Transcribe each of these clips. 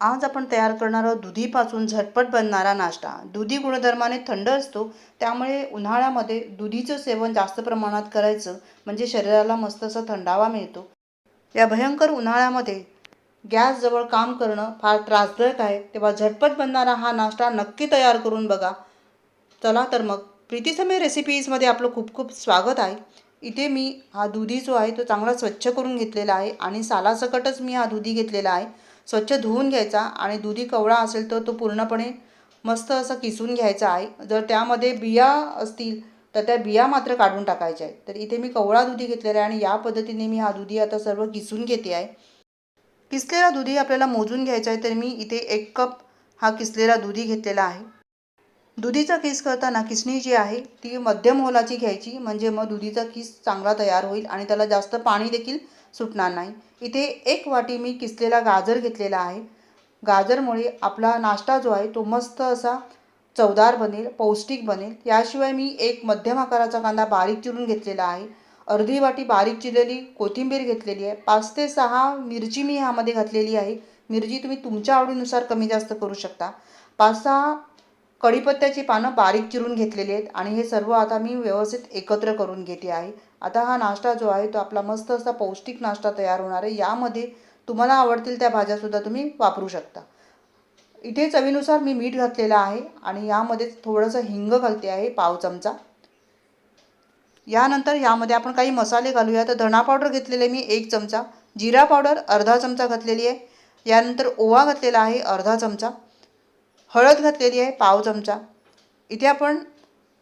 आज आपण तयार करणार आहोत दुधीपासून झटपट बनणारा नाश्ता. दुधी गुणधर्माने थंड असतो त्यामुळे उन्हाळ्यामध्ये दुधीचं सेवन जास्त प्रमाणात करायचं म्हणजे शरीराला मस्त असा थंडावा मिळतो. या भयंकर उन्हाळ्यामध्ये गॅसजवळ काम करणं फार त्रासदायक आहे. तेव्हा झटपट बनणारा हा नाश्ता नक्की तयार करून बघा. चला तर मग प्रीतीसमय रेसिपीजमध्ये आपलं खूप खूप स्वागत आहे. इथे मी हा दुधी जो आहे तो चांगला स्वच्छ करून घेतलेला आहे आणि सालासकटच मी हा दुधी घेतलेला आहे. स्वच्छ धुवून घ्यायचा आणि दुधी कवळा असेल तर तो पूर्णपणे मस्त असं किसून घ्यायचा आहे. जर त्यामध्ये बिया असतील तर त्या बिया मात्र काढून टाकायच्या आहेत. तर इथे मी कवळा दुधी घेतलेला आहे आणि या पद्धतीने मी हा दुधी आता सर्व किसून घेते आहे. किसलेला दुधी आपल्याला मोजून घ्यायचा आहे तर मी इथे एक कप हा किसलेला दुधी घेतलेला आहे. दुधीचा किस करताना किसणी जी आहे ती मध्यम होलाची घ्यायची. म्हणजे मग दुधीचा किस चांगला तयार होईल आणि त्याला जास्त पाणी देखील सुटणार नाही. इथे एक वाटी मी किसलेला गाजर घेतलेला आहे. गाजरमुळे आपला नाश्ता जो आहे तो मस्त असा चवदार बनेल पौष्टिक बनेल. याशिवाय मी एक मध्यम आकाराचा कांदा बारीक चिरून घेतलेला आहे. अर्धी वाटी बारीक चिरलेली कोथिंबीर घेतलेली आहे. पाच ते सहा मिरची मी ह्यामध्ये घातलेली आहे. मिरची तुम्ही तुमच्या आवडीनुसार कमी जास्त करू शकता. पाच सहा कढीपत्त्याची पानं बारीक चिरून घेतलेली आहेत आणि हे सर्व आता मी व्यवस्थित एकत्र करून घेते आहे. आता हा नाश्ता जो आहे तो आपला मस्त असा पौष्टिक नाश्ता तयार होणार आहे. यामध्ये तुम्हाला आवडतील त्या भाज्यासुद्धा तुम्ही वापरू शकता. इथे चवीनुसार मी मीठ घातलेलं आहे आणि यामध्ये थोडंसं हिंग घालते आहे पाव चमचा. यानंतर यामध्ये आपण काही मसाले घालूया. तर धणा पावडर घेतलेले मी एक चमचा जिरा पावडर अर्धा चमचा घातलेली आहे. यानंतर ओवा घातलेला आहे अर्धा चमचा. हळद घातलेली आहे पाव चमचा. इथे आपण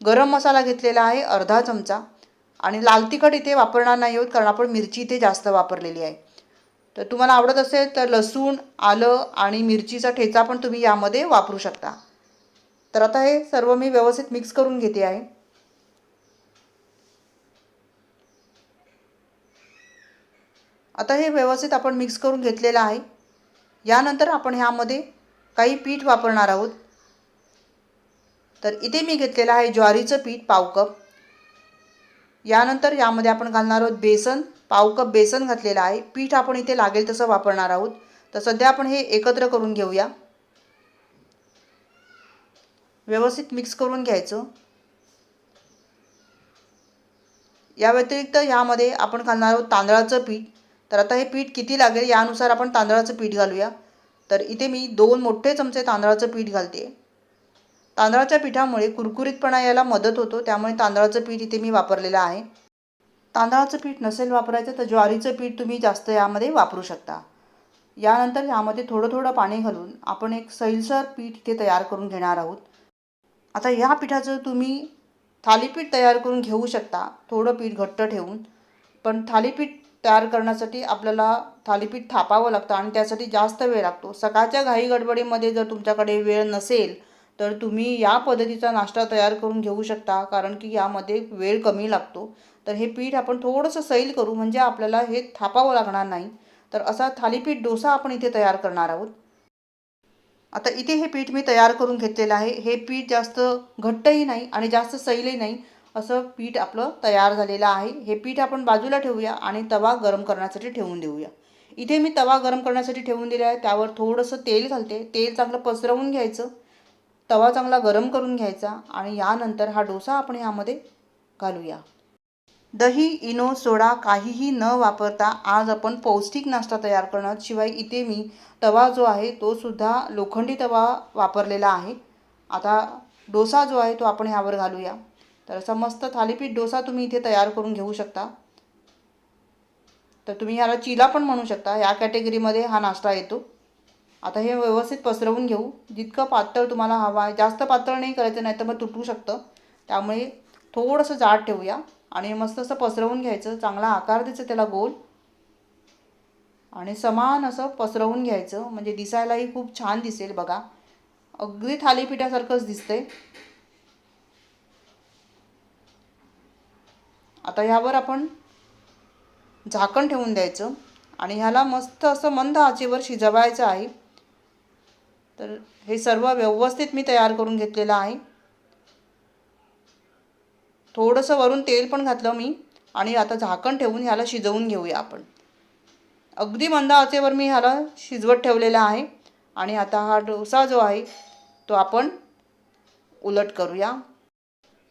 गरम मसाला घेतलेला आहे अर्धा चमचा. आणि लाल तिखट इथे वापरणार नाही आहोत कारण आपण मिरची इथे जास्त वापरलेली आहे. तर तुम्हाला आवडत असेल तर लसूण आलं आणि मिरचीचा ठेचा पण तुम्ही यामध्ये वापरू शकता. तर आता हे सर्व मी व्यवस्थित मिक्स करून घेते आहे. आता हे व्यवस्थित आपण मिक्स करून घेतलेलं आहे. यानंतर आपण ह्यामध्ये काही पीठ वापरणार आहोत. तर इथे मी घेतलेलं आहे ज्वारीचं पीठ पाव कप. यानंतर यामध्ये आपण घालणार आहोत बेसन. पाव कप बेसन घातलेलं आहे. पीठ आपण इथे लागेल तसं वापरणार आहोत. तर सध्या आपण हे एकत्र करून घेऊया. व्यवस्थित मिक्स करून घ्यायचं. या व्यतिरिक्त यामध्ये आपण घालणार आहोत तांदळाचं पीठ. तर आता हे पीठ किती लागेल यानुसार आपण तांदळाचं पीठ घालूया. तर इथे मी दोन मोठे चमचे तांदळाचं पीठ घालते. तांदळाच्या पिठामुळे कुरकुरीतपणा यायला मदत होतो त्यामुळे तांदळाचं पीठ इथे मी वापरलेलं आहे. तांदळाचं पीठ नसेल वापरायचं तर ज्वारीचं पीठ तुम्ही जास्त यामध्ये वापरू शकता. यानंतर यामध्ये थोडं थोडं पाणी घालून आपण एक सैलसर पीठ इथे तयार करून घेणार आहोत. आता या पिठाचं तुम्ही थालीपीठ तयार करून घेऊ शकता थोडं पीठ घट्ट ठेवून. पण थालीपीठ तयार करण्यासाठी आपल्याला थालीपीठ थापावं लागतं आणि त्यासाठी जास्त वेळ लागतो. सकाळच्या घाई गडबडीमध्ये जर तुमच्याकडे वेळ नसेल तर तुम्ही या पद्धतीचा नाश्ता तयार करून घेऊ शकता कारण की यामध्ये वेळ कमी लागतो. तर हे पीठ आपण थोडंसं सैल करू म्हणजे आपल्याला हे थापावं लागणार नाही. तर असा थालीपीठ डोसा आपण इथे तयार करणार आहोत. आता इथे हे पीठ मी तयार करून घेतलेलं आहे. हे पीठ जास्त घट्टही नाही आणि जास्त सैलही नाही. असं पीठ आपलं तयार झालेलं आहे. हे पीठ आपण बाजूला ठेवूया आणि तवा गरम करण्यासाठी ठेवून देऊया. इथे मी तवा गरम करण्यासाठी ठेवून दिला आहे. त्यावर थोडंसं तेल घालते. तेल चांगलं पसरवून घ्यायचं. तवा चांगला गरम करून घ्यायचा आणि यानंतर हा डोसा आपण ह्यामध्ये घालूया. दही इनो सोडा काहीही न वापरता आज आपण पौष्टिक नाश्ता तयार करणार. शिवाय इथे मी तवा जो आहे तो सुद्धा लोखंडी तवा वापरलेला आहे. आता डोसा जो आहे तो आपण ह्यावर घालूया. तर असा मस्त थालीपीठ डोसा तुम्ही इथे तयार करून घेऊ शकता. तर तुम्ही ह्याला चिला पण म्हणू शकता. या कॅटेगरीमध्ये हा नाश्ता येतो. आता हे व्यवस्थित पसरवून घेऊ. जितकं पातळ तुम्हाला हवं आहे जास्त पातळ नाही करायचं नाही तर मग तुटू शकतं. त्यामुळे थोडंसं जाड ठेवूया. आणि मस्त असं पसरवून घ्यायचं. चांगला आकार द्यायचं त्याला गोल. आणि समान असं पसरवून घ्यायचं. म्हणजे दिसायलाही खूप छान दिसेल बघा. अगदी थालीपीठासारखंच दिसतंय. आता ह्यावर आपण झाकण ठेवून द्यायचं आणि ह्याला मस्त असं मंद आचेवर शिजवायचं आहे. तर हे सर्व व्यवस्थित मी तयार करून घेतलेलं आहे. थोडंसं वरून तेल पण घातलं मी आणि आता झाकण ठेवून ह्याला शिजवून घेऊया आपण. अगदी मंद आचेवर मी ह्याला शिजवत ठेवलेला आहे आणि आता हा डोसा जो आहे तो आपण उलट करूया.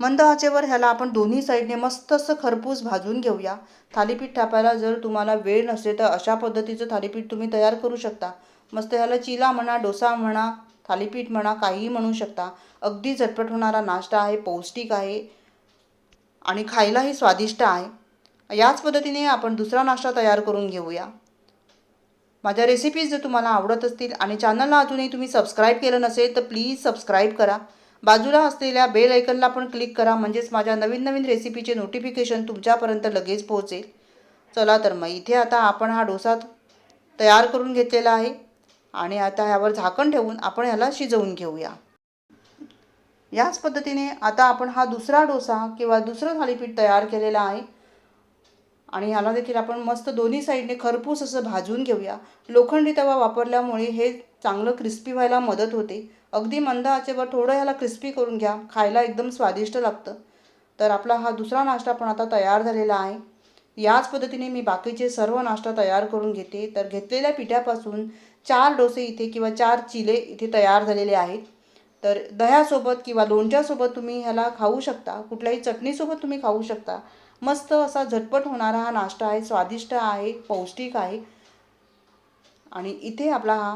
मंद आचेवर ह्याला आपण दोन्ही साईडने मस्त असं खरपूस भाजून घेऊया. थालीपीठ थापायला जर तुम्हाला वेळ नसेल तर अशा पद्धतीचं थालीपीठ तुम्ही तयार करू शकता. मस्त ह्याला चिला म्हणा डोसा म्हणा थालीपीठ म्हणा काहीही म्हणू शकता. अगदी झटपट होणारा नाश्ता आहे पौष्टिक आहे आणि खायलाही स्वादिष्ट आहे. याच पद्धतीने आपण दुसरा नाश्ता तयार करून घेऊया. माझ्या रेसिपीज जर तुम्हाला आवडत असतील आणि चॅनलला अजूनही तुम्ही सबस्क्राईब केलं नसेल तर प्लीज सबस्क्राईब करा. बाजूला असलेल्या बेल ऐकनला पण क्लिक करा म्हणजेच माझ्या नवीन नवीन रेसिपीचे नोटिफिकेशन तुमच्यापर्यंत लगेच पोहोचेल. चला तर मग इथे आता आपण हा डोसा तयार करून घेतलेला आहे आणि आता ह्यावर झाकण ठेवून आपण ह्याला शिजवून घेऊया. याच पद्धतीने आता आपण हा दुसरा डोसा किंवा दुसरं थालीपीठ तयार केलेला आहे आणि ह्याला देखील आपण मस्त दोन्ही साईडने खरपूस असं भाजून घेऊया. लोखंडी तवा वापरल्यामुळे हे चांगलं क्रिस्पी व्हायला मदत होते. अगदी मंद आचेवर थोडं ह्याला क्रिस्पी करून घ्या. खायला एकदम स्वादिष्ट लागतं. तर आपला हा दुसरा नाश्ता पण आता तयार झालेला आहे. याच पद्धतीने मी बाकीचे सर्व नाश्ता तयार करून घेते. तर घेतलेल्या पिठापासून चार डोसे इथे किंवा चार चिले इथे तयार झालेले आहेत. तर दह्यासोबत किंवा लोणच्यासोबत तुम्ही ह्याला खाऊ शकता. कुठल्याही चटणीसोबत तुम्ही खाऊ शकता. मस्त असा झटपट होणारा हा नाश्ता आहे. स्वादिष्ट आहे पौष्टिक आहे. आणि इथे आपला हा